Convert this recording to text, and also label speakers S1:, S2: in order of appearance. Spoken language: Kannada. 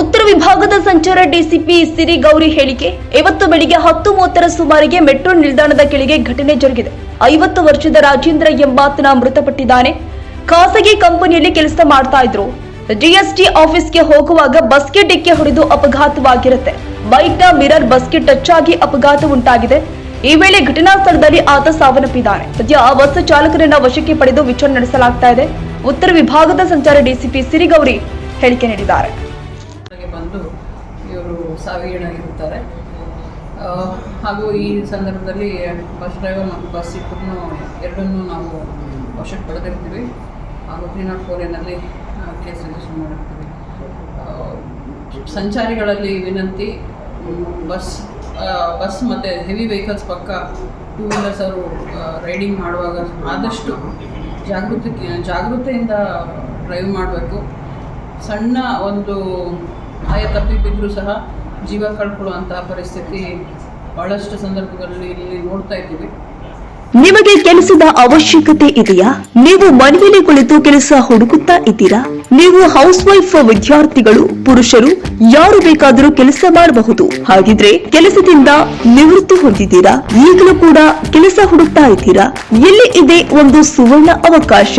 S1: ಉತ್ತರ ವಿಭಾಗದ ಸಂಚಾರ ಡಿಸಿಪಿ ಸಿರಿ ಗೌರಿ ಹೇಳಿಕೆ ಇವತ್ತು ಬೆಳಿಗ್ಗೆ ಹತ್ತು ಮೂವತ್ತರ ಸುಮಾರಿಗೆ ಮೆಟ್ರೋ ನಿಲ್ದಾಣದ ಕೆಳಗೆ ಘಟನೆ ಜರುಗಿದೆ. ಐವತ್ತು ವರ್ಷದ ರಾಜೇಂದ್ರ ಎಂಬಾತನ ಮೃತಪಟ್ಟಿದ್ದಾನೆ. ಖಾಸಗಿ ಕಂಪನಿಯಲ್ಲಿ ಕೆಲಸ ಮಾಡ್ತಾ ಇದ್ರು. ಜಿಎಸ್ಟಿ ಆಫೀಸ್ಗೆ ಹೋಗುವಾಗ ಬಸ್ಗೆ ಡಿಕ್ಕಿ ಹೊಡೆದು ಅಪಘಾತವಾಗಿರುತ್ತೆ. ಬೈಕ್ನ ಮಿರರ್ ಬಸ್ಗೆ ಟಚ್ ಆಗಿ ಅಪಘಾತ ಉಂಟಾಗಿದೆ. ಈ ವೇಳೆ ಘಟನಾ ಸ್ಥಳದಲ್ಲಿ ಆತ ಸಾವನ್ನಪ್ಪಿದ್ದಾನೆ. ಸದ್ಯ ಬಸ್ ಚಾಲಕರನ್ನ ವಶಕ್ಕೆ ಪಡೆದು ವಿಚಾರಣೆ ನಡೆಸಲಾಗ್ತಾ ಇದೆ. ಉತ್ತರ ವಿಭಾಗದ ಸಂಚಾರ ಡಿಸಿಪಿ ಸಿರಿಗೌರಿ ಹೇಳಿಕೆ ನೀಡಿದ್ದಾರೆ.
S2: ಇವರು ಇರುತ್ತಾರೆ ಹಾಗೂ ಈ ಸಂದರ್ಭದಲ್ಲಿ ಬಸ್ ಡ್ರೈವರ್ ಮತ್ತು ಬಸ್ ಇಬ್ಬರನ್ನು, ಎರಡನ್ನೂ ನಾವು ವಶಕ್ಕೆ ಪಡೆದಿರ್ತೀವಿ ಹಾಗೂ ತ್ರೀ ನಾಟ್ ಕೇಸ್ ರಿಜಿಸ್ಟರ್ ಮಾಡಿರ್ತೀವಿ ಸಂಚಾರಿಗಳಲ್ಲಿ ವಿನಂತಿ, ಬಸ್ ಬಸ್ ಮತ್ತು ಹೆವಿ ವೆಹಿಕಲ್ಸ್ ಪಕ್ಕ ಟೂ ವೀಲರ್ಸ್ ಅವರು ರೈಡಿಂಗ್ ಮಾಡುವಾಗ ಆದಷ್ಟು ಜಾಗೃತಿ, ಜಾಗೃತೆಯಿಂದ ಡ್ರೈವ್ ಮಾಡಬೇಕು. ಸಣ್ಣ ಒಂದು ಆಯ ತಪ್ಪಿ ಬಿದ್ದರೂ ಸಹ ಜೀವ ಕಳ್ಕೊಳ್ಳುವಂತಹ ಪರಿಸ್ಥಿತಿ ಬಹಳಷ್ಟು ಸಂದರ್ಭಗಳಲ್ಲಿ ಇಲ್ಲಿ ನೋಡ್ತಾ ಇದ್ದೀವಿ.
S1: ನಿಮಗೆ ಕೆಲಸದ ಅವಶ್ಯಕತೆ ಇದೆಯಾ? ನೀವು ಮನೆಯಲ್ಲಿ ಕುಳಿತು ಕೆಲಸ ಹುಡುಕುತ್ತಾ ಇದ್ದೀರಾ? ನೀವು ಹೌಸ್ ವೈಫ್ ವಿದ್ಯಾರ್ಥಿಗಳು, ಪುರುಷರು, ಯಾರು ಬೇಕಾದರೂ ಕೆಲಸ ಮಾಡಬಹುದು. ಹಾಗಿದ್ರೆ ಕೆಲಸದಿಂದ ನಿವೃತ್ತಿ ಹೊಂದಿದ್ದೀರಾ? ಈಗಲೂ ಕೂಡ ಕೆಲಸ ಹುಡುಕ್ತಾ ಇದ್ದೀರಾ? ಎಲ್ಲಿ ಇದೆ ಒಂದು ಸುವರ್ಣ ಅವಕಾಶ?